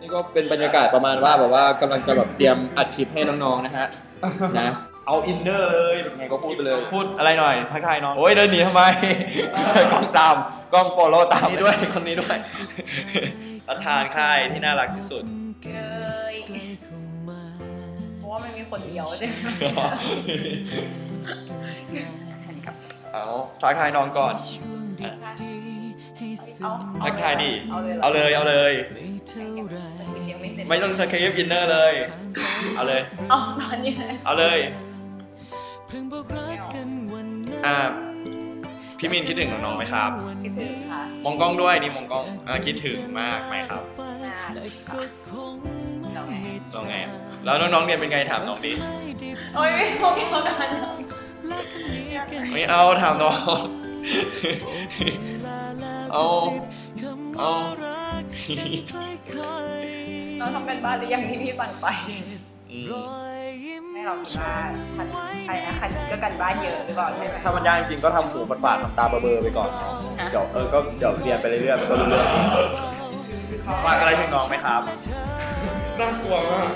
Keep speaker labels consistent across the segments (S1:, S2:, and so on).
S1: นี่ก็เป็นบรรยากาศประมาณว่าแบบว่ากำลังจะแบบเตรียมอัดคลิปให้น้องๆนะฮะนะเอาอินเนอร์เลยไงก็พูดไปเลย
S2: พูดอะไรหน่อยทักทายน้องโอ้ยเดินหนีทำไมกล้องตามกล้องโฟโล่ตาม
S1: นี่ด้วยคนนี้ด้วย
S2: ประธานค่ายที่น่ารักที่สุด
S3: เอ้ยเพราะว่ามันมีคนเดียวใช่ไหม
S2: เอาทักทายน้องก่อน อะ
S3: เอา
S2: ทักทายดิ
S3: เอา
S2: เอา
S3: เล
S2: เลยยเอาเลย
S3: ยังไม่เสร็จ
S2: ไม่ต้องสคริปต์อินเนอร์เลย เอาเลย
S3: เอาตอนนี้เลย
S2: เอาเลย
S3: ไม่เอา
S2: อ่าพี่มินคิดถึงน้องๆไหมครับ
S3: คิดถึงค่ะ
S2: มองกล้องด้วยนี่มองกล้องอ่าคิดถึงมากไหมครับ
S3: น่าค่ะเราไง
S2: เราไงอะแล้วน้องๆเรียนเป็นไงถามน้องดิ
S3: โอ้ยไม่พบกันกัน
S2: ไม่เอาถามน้อง เอาเอา
S3: เราทำเป็นบ้านหรือยังที่พี่สั่งไป
S2: อืม
S3: ให้เราคิดว่าทันใครนะใครก็กันบ้านเยอะหรือเปล่าใช่ไหม
S1: ถ้ามันยากจริงๆก็ทำหูฝาดๆทำตาเบลอๆไปก่อนเนาะ
S3: ฮะ
S1: เดี๋ยวเออก็เดี๋ยวเรียนไปเรื่อยๆมันก็รู้เรื่องเอง
S2: ฝากอะไรถึงน้องไหมครับ
S4: น่ากลัวมาก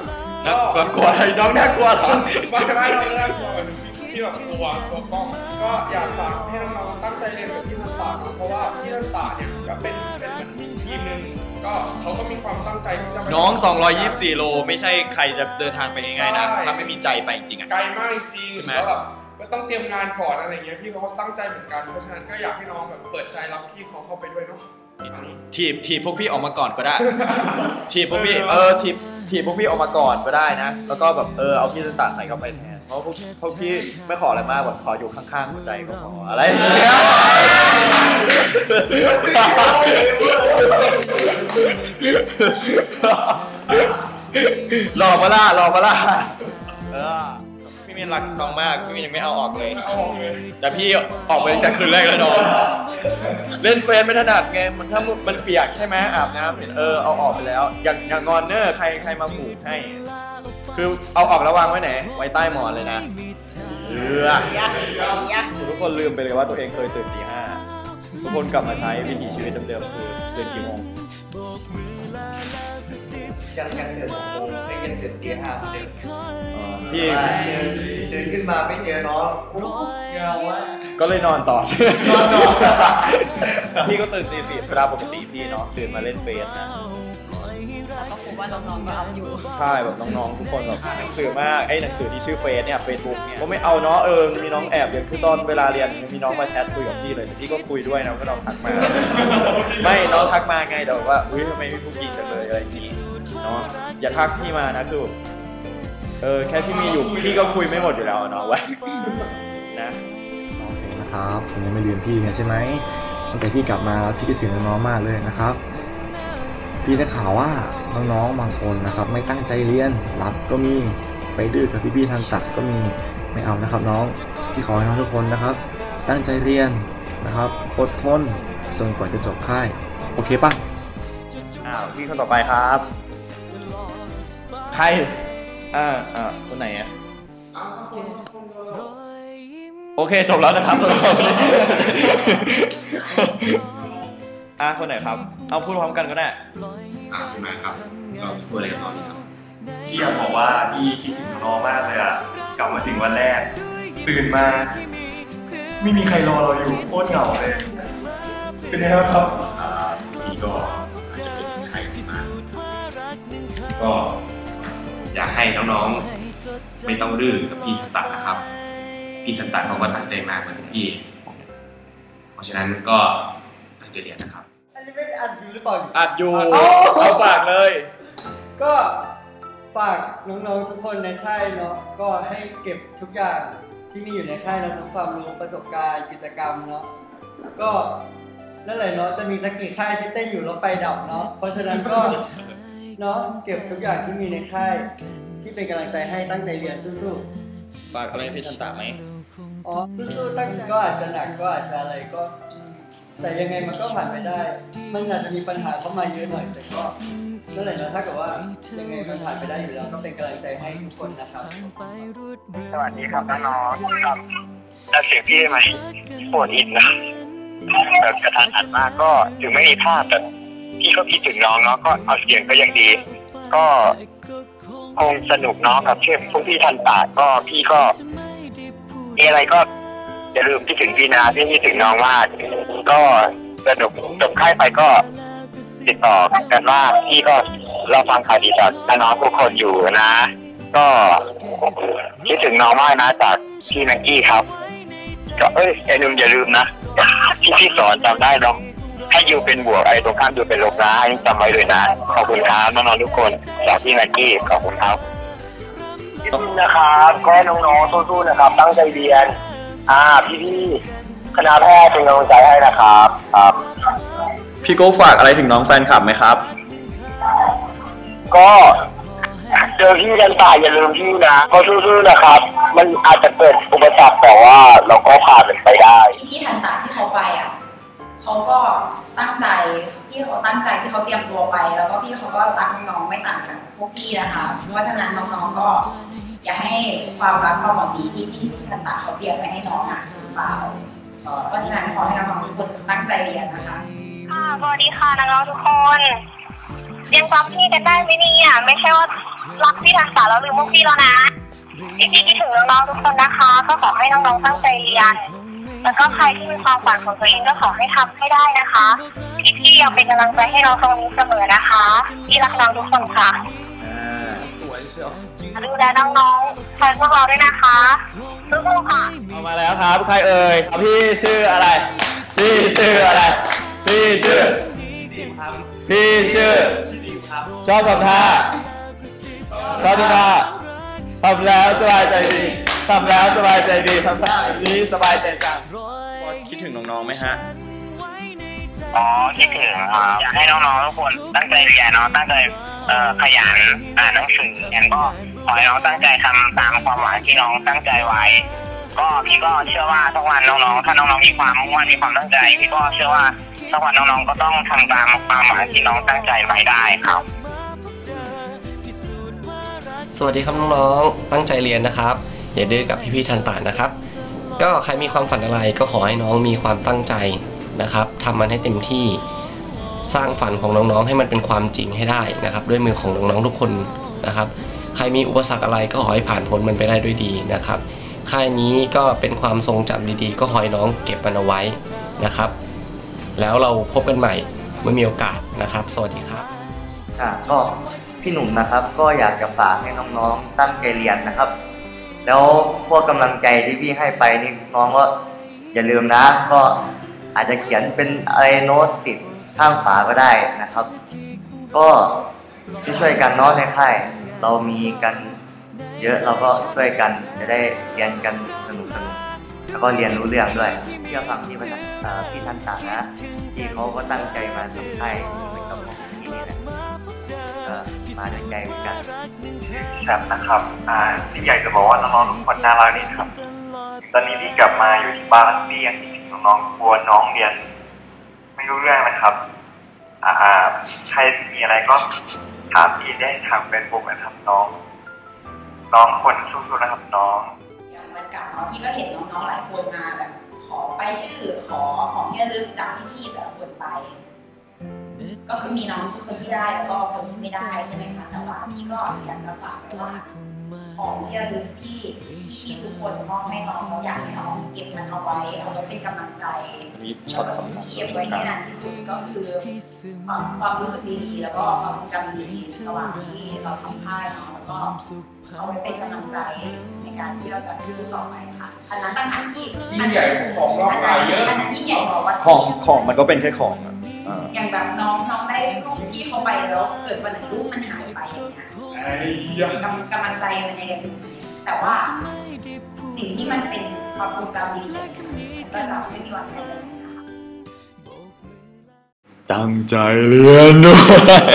S2: น่ากลัวกลัวอะไรน้องน่ากลัวเหรอ
S4: ไม่ไม่เราไม่น่ากลัวเหมือน ที่แบบกลัวกลัวกล้อง ก็อยากฝากให้น้องๆตั้งใจเรียนกับพี่ทันตานะเพราะว่าพี่ทันตาเนี่ยก็เป็นเป็นเหมือนทีมหนึ่งก็เขาก็มีความตั้งใจที่จะไป
S2: น้อง 224 โล ไม่ใช่ใครจะเดินทางไปง่ายๆนะ ถ้าไม่มีใจไปจริงๆอะ
S4: ไกลมากจริง
S2: ใช่ไหม
S4: แล้วแบบก็ต้องเตรียมงานก่อนอะไรเงี้ยพี่เขาก็ตั้งใจเหมือนกันเพราะฉะนั้นก็อยากให้น้องแบบเปิดใจรับพี่เขาเข้าไปด้วยเนาะประมาณนี้
S2: ถีบถีบพวกพี่ออกมาก่อนก็ได้ ถีบพวกพี่
S1: เออทีบทีบพวกพี่ออกมาก่อนก็ได้นะ แล้วก็แบบเออเอาพี่ตันตาใส่เข้าไปแทน เพราะพวกพวกพี่ไม่ขออะไรมากแบบขออยู่ข้างๆหัวใจก็พออะไรอย่างเงี้ยหลอกมาล่าหลอกมาล่า
S2: เออพี่มินรักน้องมาก พี่มินยังไม่เอาออกเลย
S4: เอาออกเลย
S2: แต่พี่ออกไปตั้งแต่คืนแรกแล้วน้อง
S1: เล่นเฟรนไม่ถนัดไง มันถ้ามันเปียกใช่ไหมอาบน้ำเสร็จเออเอาออกไปแล้ว อย่างอย่างงอนเนอร์ใครใครมาผูกให้ คือเอาออกแล้ววางไว้ไหน ไว้ใต้หมอนเลยนะเลือก
S3: ยากยาก
S1: ทุกคนลืมไปเลยว่าตัวเองเคยตื่นตีห้าทุกคนกลับมาใช้วิถีชีวิตเดิมๆคือตื่นกี่โมง
S5: ยังยังตื่นหกโมงไม่ยังตื่นตีห้าเหมือนเดิม
S1: อ๋อพี่
S5: ตื่นขึ้นมาไม่เจอน้องเงาวะ
S1: ก็เลยนอนต่อน
S5: อนต่อ
S1: พี่ก็ตื่นตีสี่เวลาปกติพี่เนาะตื่นมาเล่นเฟซนะ
S3: แล้ วก็ผมว่าน้องๆก็เอาอยู่
S1: ใช่แบบน้องๆทุกคนแบบอ่านหนังสือมากไอ้หนังสือที่ชื่อเฟซเนี่ยเฟซบุ๊กเนี่ยก็ไม่เอาเนาะเออมีน้องแอบอย่างคือตอนเวลาเรียนมีน้องมาแชทคุยกับพี่เลยแต่พี่ก็คุยด้วยนะก็น้องทักมา ไม่น้องทักมาไงแต่ว่าอุ้ยทำไมไม่พูดจริงจังเลยอะไรอย่างนี้เนาะอย่าทักพี่มานะคือแบบเออแค่ที่มีอยู่พี่ก็คุยไม่หมดอยู่แล้วอะเนาะไว้นะ
S6: โอเคนะครับผมยังไม่ลืมพี่ไงใช่ไหมตั้งแต่พี่กลับมาพี่คิดถึงน้องๆมากเลยนะครับ พี่ได้ข่าวว่าน้องๆบางคนนะครับ ไม่ตั้งใจเรียนรับก็มีไปดื้อกับพี่ๆทางตัดก็มีไม่เอานะครับน้องพี่ขอให้น้องทุกคนนะครับ ตั้งใจเรียนนะครับอดทนจนกว่าจะจบค่ายโอเคปะ
S1: อ้าวพี่คนต่อไปครับ ใครอ่าอ่าคนไหนอะโอเคจบแล้วนะครับสำหรับ อะคนไหนครับ เอาพูดพร้อมกันก็ได้
S7: อะคุณมาครับเราจะพูดอะไรกันตอนนี้ครับพี่อยากบอกว่าพี่คิดถึงน้องมากเลยอะกลับมาถึงวันแรก ตื่นมา ไม่มีใครรอเราอยู่โคตรเหงาเลย เป็นไงบ้างครับอ่าพี่ก็อาจจะเป็นใครที่มาก็อยากให้น้องๆ ไม่ต้องดื้อกับพี่ทันตะนะครับ พี่ทันตะเขาก็ตั้งใจมากเหมือนพี่ เพราะฉะนั้นก็ตั้งใจเรียนนะครับ
S5: อันนี้ ไม่ได้อัดอยู่หรือเปล่า
S1: อัดอยู่
S5: เอา
S1: เอาฝากเลย
S5: ก็ฝากน้องๆทุกคนในค่ายเนาะก็ให้เก็บทุกอย่างที่มีอยู่ในค่ายเนาะทั้งความรู้ประสบการณ์กิจกรรมเนาะก็นั่นแหละเนาะจะมีสักกี่ค่ายที่เต้นอยู่แล้วไฟดับเนาะเพราะฉะนั้นก็ เนาะเก็บทุกอย่างที่มีในค่าย ที่เป็นกำลังใจให้ตั้งใจเรียนสู้
S1: ฝากอะไรพี่ทันตาไหม
S5: ๆอ๋อสู้ๆตั้งใจก็อาจจะหนักก็อาจจะอะไรก็อืม แต่ยังไงมันก็ผ่านไปได้ มันอาจจะมีปัญหาเข้ามาเยอะหน่อย แต่ก็นั่นแหละนะถ้าเกิดว่ายังไงมันผ่านไปได้อยู่แล้วก็เป็นกำลังใจให้ทุกคนนะครับ
S8: สวัสดีครับน้องครับจะเสียงพี่ได้ไหมปวดอินนะแบบกระทันหันมากก็ถึงไม่มีภาพแต่พี่ก็คิดถึงน้องเนาะก็เอาเสียงก็ยังดี ก็คงสนุกเนาะกับเชื่อพวกพี่ทันตาก็พี่ก็มีอะไรก็ อย่าลืมที่ถึงพี่นะที่คิดถึงน้องมากก็สนุกจบค่ายไปก็ติดต่อกันว่าพี่ก็เราฟังข่าวดีจากน้องทุกคนอยู่นะ ก็คิดถึงน้องมากนะจากพี่แม็กกี้ครับ ก็เอ้ยไอ้นุ่มอย่าลืมนะที่พี่สอนจำได้เนาะให้ยูเป็นบวกไอ้ตรงข้ามยูเป็นลบนะให้จำไว้เลยนะ ขอบคุณครับน้องๆทุกคนจากพี่แม็กกี้ขอบคุณครับนะครับก็ให้น้องๆสู้ๆนะครับ ตั้งใจเรียน อ่าพี่ๆคณะแพทย์เป็นกำลังใจให้นะครับครับ
S2: พี่โก้ฝากอะไรถึงน้องแฟนคลับไหมครับ
S8: ก็เจอพี่กันตายอย่าลืมพี่นะก็สู้ๆนะครับ มันอาจจะเกิดอุปสรรคแต่ว่าเราก็ผ่านมันไปได้
S3: ที่ทันตาที่เขาไปอะเขาก็ตั้งใจพี่เขาตั้งใจที่เขาเตรียมตัวไป แล้วก็พี่เขาก็รักน้องๆไม่ต่างกันพวกพี่นะคะเพราะฉะนั้นน้องๆก็ อยากให้ความรักความหวังดีที่พี่ที่ทันตาเขาเตรียมไว้ให้น้องอะสูญเปล่าเพราะฉะนั้นขอให้น้องๆทุกคนตั้งใจเรียนนะคะ
S9: ค่ะสวัสดีค่ะน้องๆทุกคนยังจำพี่กันได้ไหมเนี่ยไม่ใช่ว่ารักพี่ทักษาแล้วลืมพวกพี่แล้วนะพี่พี่คิดถึงน้องๆทุกคนนะคะ ก็ขอให้น้องๆตั้งใจเรียนแล้วก็ใครที่มีความฝันของตัวเองก็ขอให้ทำให้ได้นะคะพี่พี่ยังเป็นกำลังใจให้น้องตรงนี้เสมอนะคะพี่รักน้องทุกคนค่ะ ดูแลน้องๆแทนพวกเราด้วยนะคะสู้ๆค่ะ
S2: เอามาแล้วครับ ใครเอ่ยครับพี่ชื่ออะไร พี่ชื่ออะไร พี่ชื่อพี่ชื่อชอบทำท่าชอบทำท่าทำแล้วสบายใจดีทำแล้วสบายใจดีทำท่าแบบนี้สบายใจจังคิดถึงน้องๆไหมฮะ
S8: อ๋อคิดถึงครับอยากให้น้องๆทุกคนตั้งใจเรียนเนาะตั้งใจเอ่อขยันอ่านหนังสือกันก็ ขอให้น้องตั้งใจทำตามความหวังที่น้องตั้งใจไว้ ก็พี่ก็เชื่อว่าทุกวันน้องๆ ถ้าน้องๆมีความมุ่งมั่นมีความตั้งใจพี่ก็เชื่อว่าทุกวันน้องๆก็ต้องทำตามความหวังที่น้องตั้งใจไว้ได้ครับ
S10: สวัสดีครับน้องๆตั้งใจเรียนนะครับ อย่าดื้อกับพี่ๆทันตานะครับ ก็ใครมีความฝันอะไรก็ขอให้น้องมีความตั้งใจนะครับทำมันให้เต็มที่สร้างฝันของน้องๆ ให้มันเป็นความจริงให้ได้นะครับ ด้วยมือของน้องๆทุกคน นะครับ ใครมีอุปสรรคอะไรก็ขอให้ผ่านพ้นมันไปได้ด้วยดีนะครับ ค่ายนี้ก็เป็นความทรงจำดีๆ ก็ขอให้น้องเก็บมันเอาไว้นะครับ แล้วเราพบกันใหม่เมื่อมีโอกาสนะครับ สวัสดีครับ
S11: ค่ะก็พี่หนุ่มนะครับก็อยากจะฝากให้น้องๆตั้งใจเรียนนะครับ แล้วพวกกำลังใจที่พี่ให้ไปนี่น้องก็อย่าลืมนะ ก็อาจจะเขียนเป็นอะไรโน้ตติดข้างฝาก็ได้นะครับ ก็ ที่ช่วยกันเนาะในค่าย เรามีกันเยอะเราก็ช่วยกันจะได้เรียนกันสนุกสนุกๆแล้วก็เรียนรู้เรื่องด้วยเชื่อฟังที่ผนักพี่ท่านต่างนะที่เขาก็ตั้งใจมาทำค่ายเหมือนกับของที่นี่แหละมาด้วยใจเหมือนกัน
S7: แชมป์นะครับอ่าที่อยากจะบอกว่าน้องๆทุกคนน่ารักนี่ครับตอนนี้ที่กลับมาอยู่ที่บ้านพี่ยังคิดถึงน้องๆกลัวน้องเรียน ไม่รู้เรื่องนะครับ ใครมีอะไรก็ถามพี่ได้ทางเฟซบุ๊กนะครับน้อง น้องคนสู้ๆนะครับน้อง
S3: อย่างวันเก่าเนาะพี่ก็เห็นน้องๆหลายคนมาแบบขอไปชื่อขอของที่ระลึกจากพี่ๆแต่ละคนไป ก็คือมีน้องที่คนที่ได้แล้วก็คนที่ไม่ได้ใช่ไหมคะแต่ว่าพี่ก็อยากจะฝากไว้ว่า ของที่ระลึกที่พี่ทุกคนมอบให้น้องเราอยากให้น้องเก็บมันเอาไว้เอาไว้เป็นกำลังใจ
S2: อันนี้ช็อตสำคัญ
S3: เก็บไว้ให้นานที่สุดก็คือความความรู้สึกดีๆแล้วก็ความทรงจำดีๆระหว่างที่เราทำค่ายเนาะแล้วก็เอาไว้เป็นกำลังใจในการที่เราจะสู้ต่อไปค่ะอันนั้นต่างหากที่
S4: ยิ่งใหญ่กว่าของรอบกายเยอะ
S3: อันนั้นยิ่งใหญ่กว่าวัตถุ
S2: ของของมันก็เป็นแค่ของ อะอ่า
S3: อย่างแบบน้องน้องได้รูปพี่เข้าไปแล้วเกิดวันไหนรูปมันหายไปอย่างเงี้ย
S4: ไอ้ยะ
S3: กำกำลังใจมันยังอยู่แต่ว่าสิ่งที่มันเป็นความทรงจำดีๆอย่างเงี้ยมันก็จะไม่มีวันหายไปนะคะ
S2: ตั้งใจเรียนด้วย